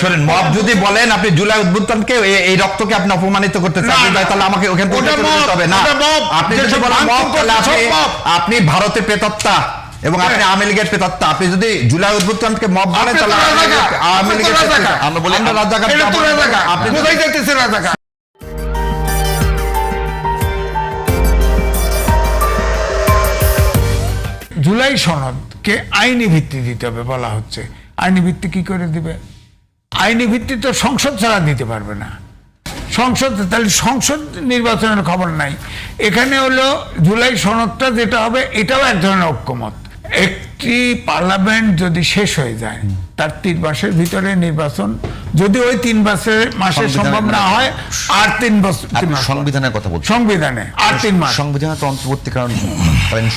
শোনেন মব যদি বলেন আপনি জুলাই এই- রক্তকে আপনি অপমানিত করতে চান। তাহলে আমাকে ওখানে হবে? না আপনি যদি বলেন ভাঙচুর তাহলে আপনি ভারতের প্রেতাত্মা এবং আপনি হ্যাঁ। আওয়ামী লীগের প্রেতাত্মা আপনি যদি জুলাই উদ্বুত্থানকে মব বলেন তাহলে আওয়ামী লীগের। আমরা বলি- আমরা রাজাকার আপনি কোথায় যাইতেছে রাজাকার? জুলাই সনদকে আইনি ভিত্তি দিতে হবে বলা হচ্ছে। আইনি ভিত্তি কি করে দিবে? আইনি ভিত্তি তো সংসদ ছাড়া দিতে পারবে না। সংসদ, তাহলে সংসদ নির্বাচনের খবর নাই। এখানে হলো জুলাই সনদটা যেটা হবে, এটাও এক ধরনের ঐক্যমত। একটি পার্লামেন্ট যদি শেষ হয়ে যায় তার তিন মাসের ভিতরে নির্বাচন যদি ওই তিন মাসের মাসে সম্ভব না হয় আর তিন বছর। সংবিধানের কথা বলছেন। সংবিধানে আর তিন মাস। সংবিধানে তো অন্তর্বর্তী কারণ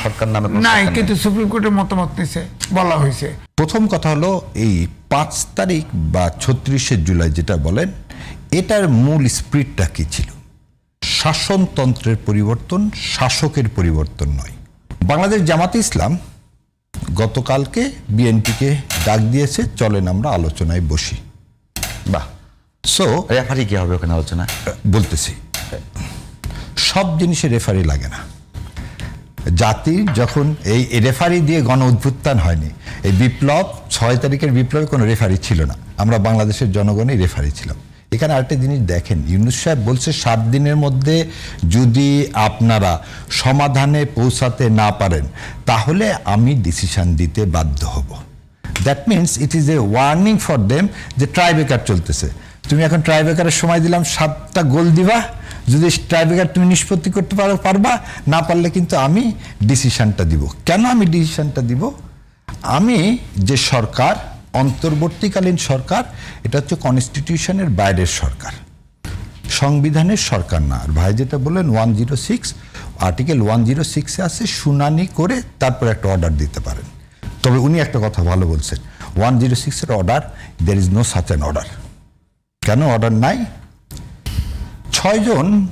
সরকার নামে নাই কিন্তু সুপ্রিম কোর্টের মতামত নিছে বলা হয়েছে। প্রথম কথা হলো এই পাঁচ তারিখ বা ছত্রিশে জুলাই যেটা বলেন এটার মূল স্প্রিটটা কি ছিল? শাসনতন্ত্রের পরিবর্তন শাসকের পরিবর্তন নয়। বাংলাদেশ জামাতে ইসলাম গতকালকে বিএনপিকে ডাক দিয়েছে চলেন আমরা আলোচনায় বসি। বাহ। সো রেফারি কি হবে ওখানে আলোচনা? বলতেছি। সব জিনিসে রেফারি লাগে না। জাতির যখন এই রেফারি দিয়ে গণ উদ্ভুত্থান হয়নি এই বিপ্লব ছয় তারিখের বিপ্লবে কোনো রেফারি ছিল না। আমরা বাংলাদেশের জনগণই রেফারি ছিলাম। এখানে আরেকটা জিনিস দেখেন, ইউনুস সাহেব বলছে সাত দিনের মধ্যে যদি আপনারা সমাধানে পৌঁছাতে না পারেন, তাহলে আমি ডিসিশন দিতে বাধ্য হব। That means it is a warning for them যে ট্রাইবেকার চলতেছে। তুমি এখন ট্রাইবেকারের সময় দিলাম, সাতটা গোল দিবা। যদি ট্রাইবেকার তুমি নিষ্পত্তি করতে পারো, পারবা, না পারলে কিন্তু আমি ডিসিশানটা দিব। কেন আমি ডিসিশনটা দিব? আমি যে সরকার অন্তর্বর্তীকালীন সরকার, এটা হচ্ছে কনস্টিটিউশনের বাইরের সরকার। সংবিধানের সরকার না। আর ভাই যেটা বললেন one zero six article one zero সিক্সে আছে, শুনানি করে তারপর একটা অর্ডার দিতে পারেন। তবে উনি একটা কথা ভালো বলছেন ওয়ান জিরো সিক্সের order there is no such an order কেন অর্ডার নাই? ছয়জন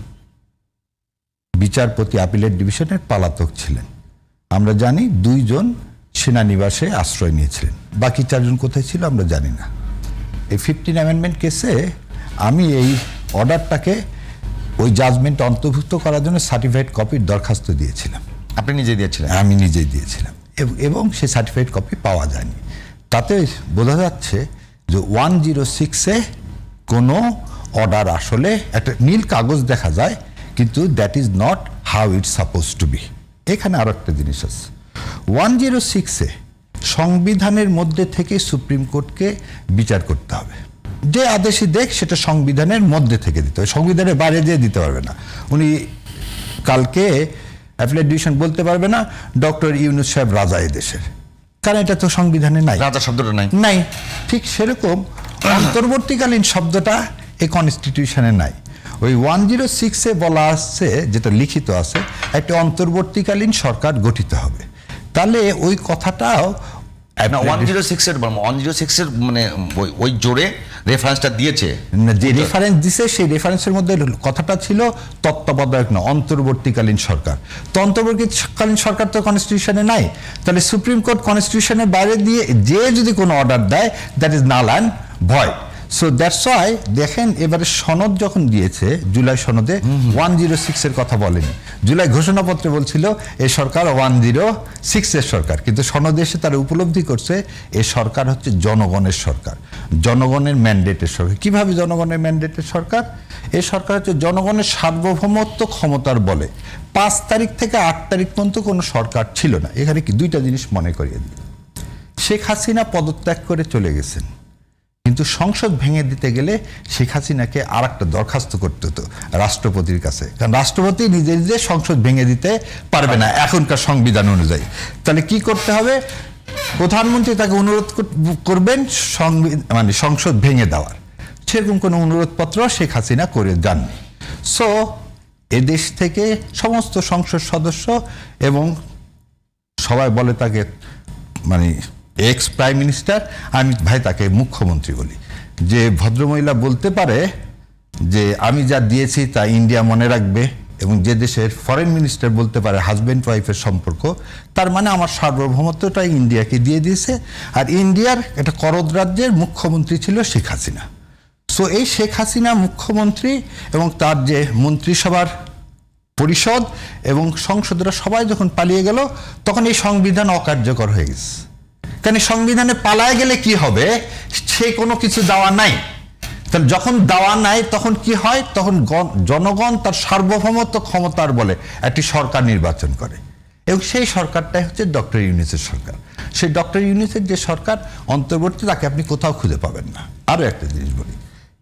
বিচারপতি আপিলের ডিভিশনের পালাতক ছিলেন। আমরা জানি দুইজন সেনানিবাসে আশ্রয় নিয়েছিলেন। বাকি চারজন কোথায় ছিল আমরা জানি না। এই ফিফটিন অ্যামেন্ডমেন্ট কেসে আমি এই অর্ডারটাকে ওই জাজমেন্ট অন্তর্ভুক্ত করার জন্য সার্টিফাইড কপির দরখাস্ত দিয়েছিলাম। আপনি নিজে দিয়েছিলেন? আমি নিজেই দিয়েছিলাম। এবং সেই সার্টিফাইড কপি পাওয়া যায়নি। তাতে বোঝা যাচ্ছে যে ওয়ান জিরো সিক্সে কোনো অর্ডার আসলে একটা নীল কাগজ দেখা যায় কিন্তু that is not how it suppose to be. এখানে আরও একটা জিনিস আছে। ওয়ান জিরো সিক্সে সংবিধানের মধ্যে থেকে সুপ্রিম কোর্টকে বিচার করতে হবে। যে আদেশই দেখ সেটা সংবিধানের মধ্যে থেকে দিতে হবে। সংবিধানের বাইরে দিয়ে দিতে পারবে না। উনি কালকে ডিভিশন বলতে পারবে না ডক্টর ইউনুস সাহেব রাজা দেশের। কারণ এটা তো সংবিধানে নাই। রাজা শব্দটা নাই। নাই। ঠিক সেরকম অন্তর্বর্তীকালীন শব্দটা এই কনস্টিটিউশনে নাই। ওই ওয়ান জিরো সিক্সে বলা আসছে যেটা লিখিত আছে একটা অন্তর্বর্তীকালীন সরকার গঠিত হবে। তাহলে ওই কথাটাও না ওয়ান জিরো সিক্সের ওয়ান জিরো সিক্সের মানে ওই- ওই জোরে রেফারেন্সটা দিয়েছে। যে রেফারেন্স দিছে সেই রেফারেন্সের মধ্যে কথাটা ছিল তত্ত্বাবধায়ক না অন্তর্বর্তীকালীন সরকার। তো অন্তর্বর্তীকালীন সরকার তো কনস্টিটিউশনে নাই। তাহলে সুপ্রিম কোর্ট কনস্টিটিউশনের বাইরে দিয়ে যে যদি কোনো অর্ডার দেয় that is null and void so that's why দেখেন এবারে সনদ যখন দিয়েছে জুলাই সনদে ওয়ান জিরো সিক্সের কথা বলেনি। জুলাই ঘোষণাপত্রে বলছিল, এ সরকার ওয়ান জিরো সিক্সের সরকার। কিন্তু সনদে এসে তারা উপলব্ধি করছে, এ সরকার হচ্ছে জনগণের সরকার। জনগণের ম্যান্ডেটের সরকার। কীভাবে জনগণের ম্যান্ডেটের সরকার? এ সরকার হচ্ছে জনগণের সার্বভৌমত্ব ক্ষমতার বলে। পাঁচ তারিখ থেকে আট তারিখ পর্যন্ত কোনো সরকার ছিল না। এখানে কি দুইটা জিনিস মনে করিয়ে দিই। শেখ হাসিনা পদত্যাগ করে চলে গেছেন। কিন্তু সংসদ ভেঙে দিতে গেলে শেখ হাসিনাকে আর একটা দরখাস্ত করতে হতো রাষ্ট্রপতির কাছে। কারণ রাষ্ট্রপতি নিজে নিজে সংসদ ভেঙে দিতে পারবে না এখনকার সংবিধান অনুযায়ী। তাহলে কি করতে হবে? প্রধানমন্ত্রী তাকে অনুরোধ করবেন মানে সংসদ ভেঙে দেওয়ার। সেরকম কোনো অনুরোধপত্র শেখ হাসিনা করে যাননি। সো এদেশ থেকে সমস্ত সংসদ সদস্য এবং সবাই বলে তাকে মানে এক্স প্রাইম মিনিস্টার আমি ভাই তাকে মুখ্যমন্ত্রী বলি। যে ভদ্রমহিলা বলতে পারে যে, আমি যা দিয়েছি তা ইন্ডিয়া মনে রাখবে এবং যে দেশের ফরেন মিনিস্টার বলতে পারে হাজব্যান্ড ওয়াইফের সম্পর্ক, তার মানে আমার সার্বভৌমত্বটাই ইন্ডিয়াকে দিয়ে দিয়েছে। আর ইন্ডিয়ার একটা করদ রাজ্যের মুখ্যমন্ত্রী ছিল শেখ হাসিনা। সো এই শেখ হাসিনা মুখ্যমন্ত্রী এবং তার যে মন্ত্রিসভার পরিষদ এবং সংসদরা সবাই যখন পালিয়ে গেল, তখন এই সংবিধান অকার্যকর হয়ে গেছে। কারণ সংবিধানে পালায় গেলে কি হবে? সে কোনো কিছু দেওয়া নাই। তাহলে যখন দেওয়া নাই, তখন কি হয়? তখন গণ- জনগণ তার সার্বভৌমত্ব ক্ষমতার বলে একটি সরকার নির্বাচন করে। এবং সেই সরকারটাই হচ্ছে ডক্টর ইউনিসের সরকার। সেই ডক্টর ইউনিসের যে সরকার, অন্তর্বর্তী তাকে আপনি কোথাও খুঁজে পাবেন না। আরও একটা জিনিস বলি।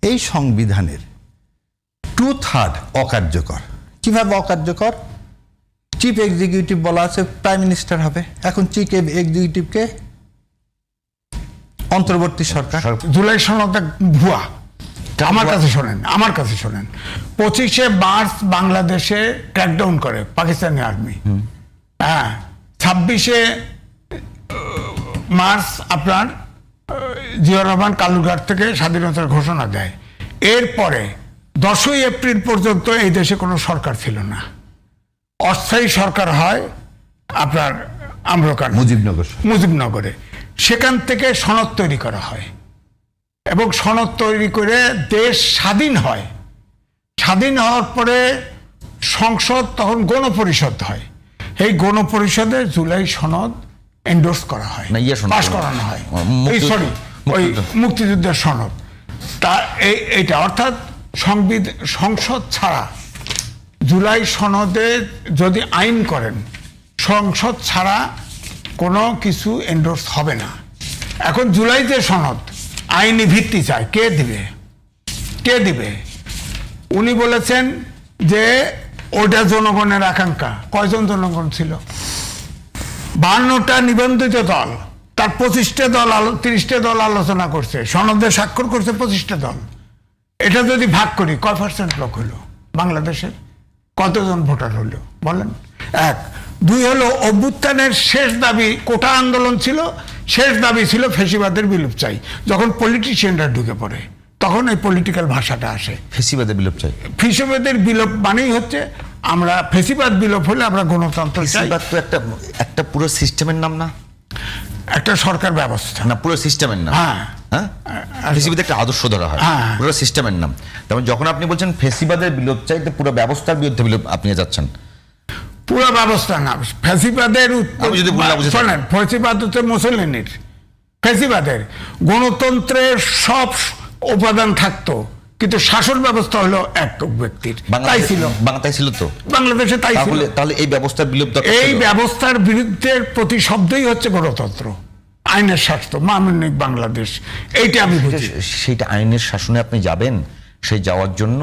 এই সংবিধানের টু থার্ড অকার্যকর। কীভাবে অকার্যকর? চিফ এক্সিকিউটিভ বলা আছে প্রাইম মিনিস্টার হবে। এখন চিফ এক্সিকিউটিভকে অন্তর্বর্তী সরকার। জুলাই সনদ এক ভুয়া। আমার কাছে শোনেন আমার কাছে শোনেন। পঁচিশে মার্চ বাংলাদেশে ক্র্যাকডাউন করে পাকিস্তানি আর্মি হ্যাঁ ছাব্বিশে মার্চ আপনার জিয়াউর রহমান কালুরঘাট থেকে স্বাধীনতার ঘোষণা দেয়। এরপরে দশই এপ্রিল পর্যন্ত এই দেশে কোনো সরকার ছিল না। অস্থায়ী সরকার হয় আপনার আম্রকান মুজিবনগর। মুজিবনগরে। সেখান থেকে সনদ তৈরি করা হয়। এবং সনদ তৈরি করে দেশ স্বাধীন হয়। স্বাধীন হওয়ার পরে সংসদ তখন গণপরিষদ হয়। এই গণপরিষদে জুলাই সনদ এন্ডোর্স করা হয়। না, ইয়ে। পাশ করানো হয়। এই সরি ওই মুক্তিযুদ্ধের সনদ। তা এই এইটা অর্থাৎ সংবিধ সংসদ ছাড়া জুলাই সনদে যদি আইন করেন সংসদ ছাড়া কোনো কিছু এন্ডোর্স হবে না। এখন জুলাই যে সনদ, আইনি ভিত্তি চায় কে দিবে? কে দিবে? উনি বলেছেন যে ওটা জনগণের আকাঙ্ক্ষা। কয়জন জনগণ ছিল? বান্নটা নিবন্ধিত দল। তার পঁচিশটা দল আলো- তিরিশটা দল আলোচনা করছে। সনদে স্বাক্ষর করছে পঁচিশটা দল। এটা যদি ভাগ করি, কয় পার্সেন্ট লোক হলো বাংলাদেশের? কতজন ভোটার হলো? বলেন। এক দুই হলো অভ্যুত্থানের শেষ দাবি কোটা আন্দোলন ছিল শেষ দাবি ছিল ফেসিবাদের বিলুপ চাই। যখন পলিটিশিয়ানরা ঢুকে পড়ে তখন এই পলিটিক্যাল ভাষাটা আসে। ফেসিবাদে বিলোপ চাই। ফেসিবাদের বিলোপ মানেই হচ্ছে আমরা ফেসিবাদ বিলোপ হলে আমরা গণতন্ত্র ফেসিবাদ তো একটা একটা পুরো সিস্টেমের নাম না? একটা সরকার ব্যবস্থা। না পুরো সিস্টেমের নাম। হ্যাঁ। হ্যাঁ? ফেসিবাদ একটা আদর্শ ধরা হয়। হ্যাঁ। পুরো সিস্টেমের নাম। তেমন যখন আপনি বলছেন ফেসিবাদের বিলোপ চাইতে পুরো ব্যবস্থার বিরুদ্ধে বিলোপ আপনি যাচ্ছেন। পুরো ব্যবস্থা না। ফেসিবাদের। শোনেন ফেসিবাদ হচ্ছে মুসলিনীর ফেসিবাদের গণতন্ত্রের সব উপাদান থাকতো কিন্তু শাসন ব্যবস্থা হলো এক ব্যক্তির। তাই ছিল। বাংলাদেশ ছিল তো? বাংলাদেশে তাই ছিল। তাহলে এই ব্যবস্থার বিলোপ দরকার এই ব্যবস্থার বিরুদ্ধে প্রতি শব্দই হচ্ছে গণতন্ত্র। আইনের স্বাস্থ্য মানবিক বাংলাদেশ। এইটা আমি বুঝি। সেইটা আইনের শাসনে আপনি যাবেন? সেই যাওয়ার জন্য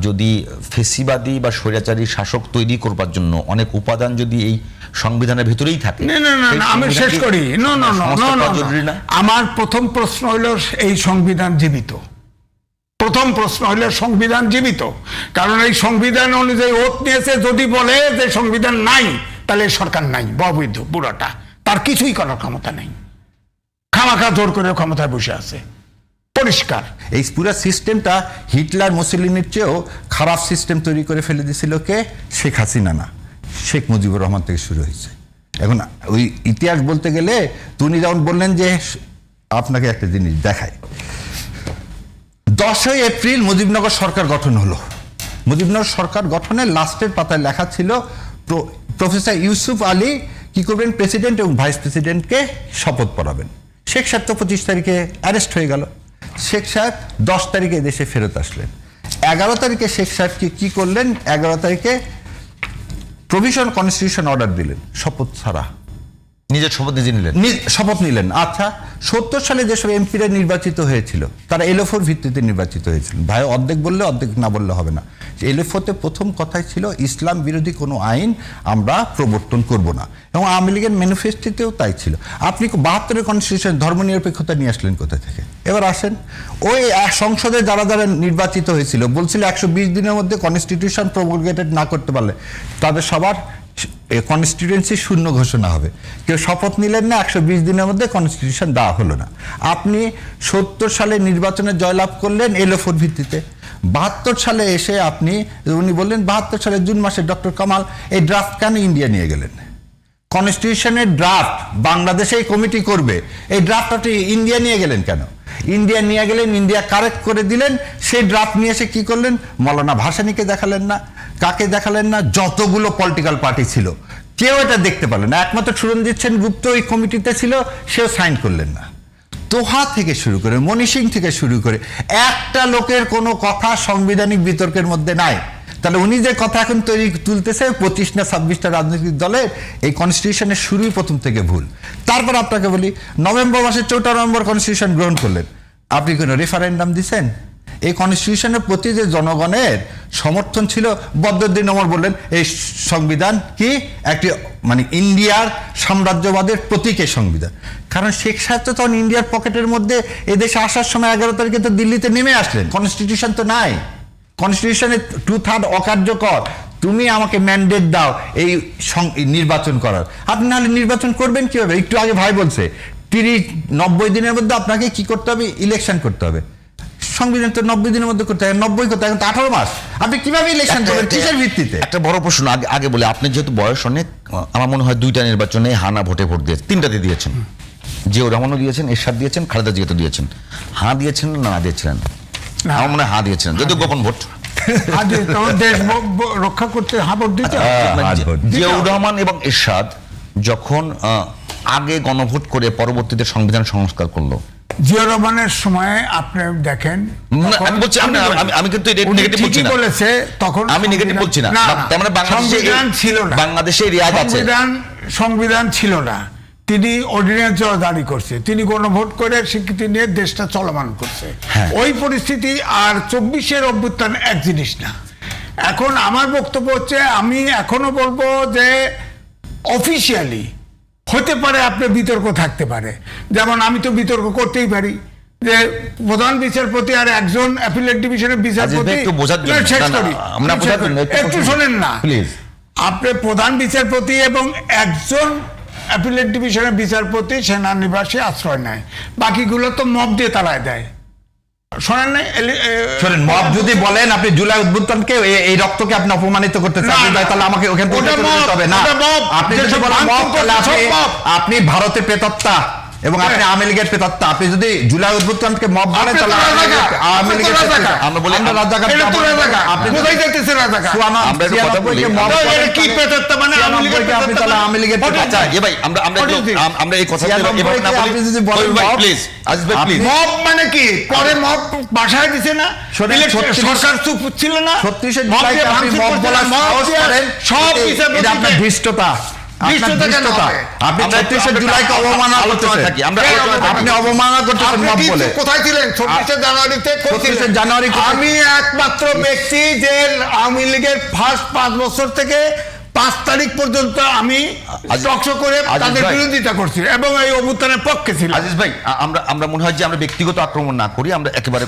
যদি ফেসিবাদী বা স্বৈরাচারী শাসক তৈরি করবার জন্য অনেক উপাদান যদি এই সংবিধানের ভিতরেই থাকে না না না আমি শেষ করি। No no no. আমার প্রথম প্রশ্ন হলো এই সংবিধান জীবিত। প্রথম প্রশ্ন হলো সংবিধান জীবিত। কারণ এই সংবিধান অনুযায়ী ওত নিয়েছে যদি বলে যে সংবিধান নাই তাহলে সরকার নাই ববৈধ পুরোটা। তার কিছুই করার ক্ষমতা নেই। খামাখা জোর করে ক্ষমতায় বসে আছে। পরিষ্কার। এই পুরো সিস্টেমটা হিটলার, মুসলিনের চেয়েও খারাপ সিস্টেম তৈরি করে ফেলে দিয়েছিল কে? শেখ হাসিনা না। শেখ মুজিবুর রহমান থেকে শুরু হয়েছে। এখন ওই ইতিহাস বলতে গেলে তুমি যেমন বললেন যে, আপনাকে একটা জিনিস দেখায় দশই এপ্রিল মুজিবনগর সরকার গঠন হলো। মুজিবনগর সরকার গঠনের লাস্টের পাতায় লেখা ছিল, প্রো- প্রফেসর ইউসুফ আলী কি করবেন প্রেসিডেন্ট এবং ভাইস প্রেসিডেন্টকে শপথ পড়াবেন। শেখ সাহেব তো পঁচিশ তারিখে অ্যারেস্ট হয়ে গেল। শেখ সাহেব দশ তারিখে দেশে ফেরত আসলেন। এগারো তারিখে শেখ সাহেবকে কি করলেন? এগারো তারিখে প্রভিশন কনস্টিটিউশন অর্ডার দিলেন শপথ ছাড়া। নিজের শপথ নিজে নিলেন? শপথ নিলেন। আচ্ছা সত্তর সালে যেসব এমপিরা নির্বাচিত হয়েছিল তারা এলোফোর ভিত্তিতে নির্বাচিত হয়েছিল ভাই অর্ধেক বললে অর্ধেক না বললে হবে না। এলোফোতে প্রথম কথাই ছিল, ইসলাম বিরোধী কোনো আইন আমরা প্রবর্তন করব না। এবং আওয়ামী লীগের ম্যানিফেস্টোতেও তাই ছিল। আপনি বাহাত্তরের কনস্টিটিউশন ধর্মনিরপেক্ষতা নিয়ে আসলেন কোথা থেকে? এবার আসেন, ওই সংসদে যারা যারা নির্বাচিত হয়েছিল, বলছিল একশো বিশ দিনের মধ্যে কনস্টিটিউশন প্রমোগেটেড না করতে পারলে তাদের সবার কনস্টিটিউয়েন্সি শূন্য ঘোষণা হবে। কেউ শপথ নিলেন না, একশো বিশ দিনের মধ্যে কনস্টিটিউশন দেওয়া হলো না। আপনি সত্তর সালে নির্বাচনে জয়লাভ করলেন এলোফোর ভিত্তিতে। বাহাত্তর সালে এসে আপনি, উনি বললেন, বাহাত্তর সালে জুন মাসে ডক্টর কামাল এই ড্রাফট কেন ইন্ডিয়া নিয়ে গেলেন? কনস্টিটিউশনের ড্রাফট বাংলাদেশেই কমিটি করবে। এই ড্রাফট আপনি ইন্ডিয়া নিয়ে গেলেন কেন? ইন্ডিয়া নিয়ে গেলেন, ইন্ডিয়া কারেক্ট করে দিলেন, সেই ড্রাফট নিয়ে এসে কি করলেন? মৌলানা ভাসানিকে দেখালেন না। কাকে দেখালেন না? যতগুলো পলিটিক্যাল পার্টি ছিল। কেউ এটা দেখতে পারলেন না। একমাত্র সুরঞ্জিত সেন গুপ্ত ওই কমিটিতে ছিল, সেও সাইন করলেন না। তোহা থেকে শুরু করে মনীষিং থেকে শুরু করে, একটা লোকের কোনো কথা সাংবিধানিক বিতর্কের মধ্যে নাই। তাহলে উনি যে কথা এখন তৈরি তুলতেছে পঁচিশ না ছাব্বিশটা রাজনৈতিক দলের, এই কনস্টিটিউশনের শুরুই প্রথম থেকে ভুল। তারপর আপনাকে বলি, নভেম্বর মাসের চৌঠা নভেম্বর কনস্টিটিউশন গ্রহণ করলেন। আপনি কোনো রেফারেন্ডাম দিছেন? এই কনস্টিটিউশনের প্রতি যে জনগণের সমর্থন ছিল, বদরুদ্দিন ওমর বললেন, এই সংবিধান কি? একটি মানে ইন্ডিয়ার সাম্রাজ্যবাদের প্রতীকের সংবিধান। কারণ শেখ সাহেব তো তখন ইন্ডিয়ার পকেটের মধ্যে এদেশে আসার সময় এগারো তারিখে তো দিল্লিতে নেমে আসলেন। কনস্টিটিউশন তো নাই। কনস্টিটিউশনের টু থার্ড অকার্যকর। তুমি আমাকে ম্যান্ডেট দাও এই নির্বাচন করার। আপনি নাহলে নির্বাচন করবেন কীভাবে? একটু আগে ভাই বলছে, তিরিশ, নব্বই দিনের মধ্যে আপনাকে কি করতে হবে? ইলেকশন করতে হবে। সংবিধান তো নব্বই দিনের মধ্যে করতে হবে নব্বই করতে এখন তো আঠারো মাস। আপনি কীভাবে ইলেকশন করবেন কিসের ভিত্তিতে? একটা বড় প্রশ্ন আগে আগে বলে আপনি যেহেতু বয়স অনেক আমার মনে হয় দুইটা নির্বাচনে হানা ভোটে ভোট দিয়েছেন তিনটাতে দিয়েছেন। জিয়াউর রহমানও দিয়েছেন এরশাদ দিয়েছেন খালেদা জিয়া তো দিয়েছেন। হাঁ দিয়েছেন না না। দিয়েছিলেন আমার মনে হয় হাঁ দিয়েছিলেন যদিও গোপন ভোট। দেশ রক্ষা করতে হাবর দিতে হ্যাঁ, হাত ভোট। জিয়াউর রহমান এবং এরশাদ যখন আহ, আগে গণভোট করে পরবর্তীতে সংবিধান সংস্কার করল জিয়া রহমানের সময় আপনি দেখেন আমি বলছি, আমি- আমি- কিন্তু negative বলছি না। বলেছে তখন আমি নেগেটিভ বলছি না। তার মানে সংবিধান ছিল না। বাংলাদেশে আছে। সংবিধান সংবিধান ছিল না। তিনি অর্ডিন্যান্স জারি করছে। তিনি গণভোট করে স্বীকৃতি নিয়ে দেশটা চলমান করছে। হ্যাঁ। ওই পরিস্থিতি আর চব্বিশের অভ্যুত্থান এক জিনিস না। এখন আমার বক্তব্য হচ্ছে আমি এখনও বলব যে অফিসিয়ালি হতে পারে আপনার বিতর্ক থাকতে পারে। যেমন আমি তো বিতর্ক করতেই পারি যে প্রধান বিচারপতি আর একজন অ্যাপিলেট ডিভিশনের বিচারপতি একটু শুনুন। না. আপনি প্রধান বিচারপতি এবং একজন অ্যাপিলেট ডিভিশনের বিচারপতি সেনানিবাসে আশ্রয় নেয়। বাকিগুলো তো মব দিয়ে তালায় দেয়। শোনেন নাই শোনেন মব যদি বলেন আপনি জুলাই উদ্বোধনকে এই- রক্তকে আপনি অপমানিত করতে চান। তাহলে আমাকে ওখান থেকে হবে। না আপনি আপনি ভারতের প্রেতাত্মা এবং আপনি হ্যাঁ। আওয়ামী লীগের প্রেতাত্মা আপনি যদি জুলাই মব বলেন তাহলে আওয়ামী লীগের-। আমরা বলি- আমরা রাজাকার। আপনি- কোথায় রাজাকার? আমরা একটু কথা বলি। কি মানে আওয়ামী লীগের আপনি তাহলে আওয়ামী লীগের আচ্ছা এ ভাই আমরা আমরা What একটু is this? আম- আমরা এই কথা এভাবে না বলি আপনি যদি বলেন ভাই প্লিজ আসবে প্লিজ মব মানে কি? পরে মব বাসায় দিছে না? সরকার চুপ ছিল না? ছত্রিশে মব আপনি মব সাহস করেন, সব এটা আপনার ধৃষ্টতা। আপনি ছত্রিশে জুলাইকে অবমাননা আলোচনা থাকি, আমরা কেন আলোচনা হবে? থাকি। আপনি অবমাননা করতেছেন আপনি বলে কোথায় ছিলেন জানুয়ারিতে কোথায় 25শে ছিলেন? জানুয়ারি আমি একমাত্র ব্যক্তি যে আওয়ামী লীগের ফার্স্ট পাঁচ বছর থেকে পাঁচ তারিখ পর্যন্ত আমি টকশো করে তাদের বিরোধিতা করছি এবং এই অভ্যুত্থানের পক্ষে ছিলাম। আজিজ ভাই আমরা আমরা মনে হয় যে আমরা ব্যক্তিগত আক্রমণ না করি আমরা একেবারে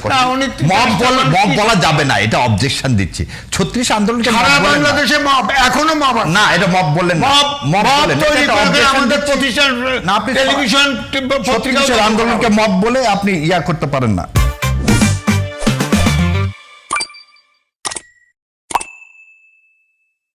মব বল মব বলা যাবে না এটা অবজেকশন দিচ্ছি। ছত্রিশ আন্দোলনকে বাংলাদেশে মব এখনও মব না এটা মব বললেন মব মব তৈরি করে আমাদের। প্রতিষ্ঠান না, টেলিভিশন পত্রিকা আন্দোলনকে মব বলে আপনি ইয়া করতে পারেন না।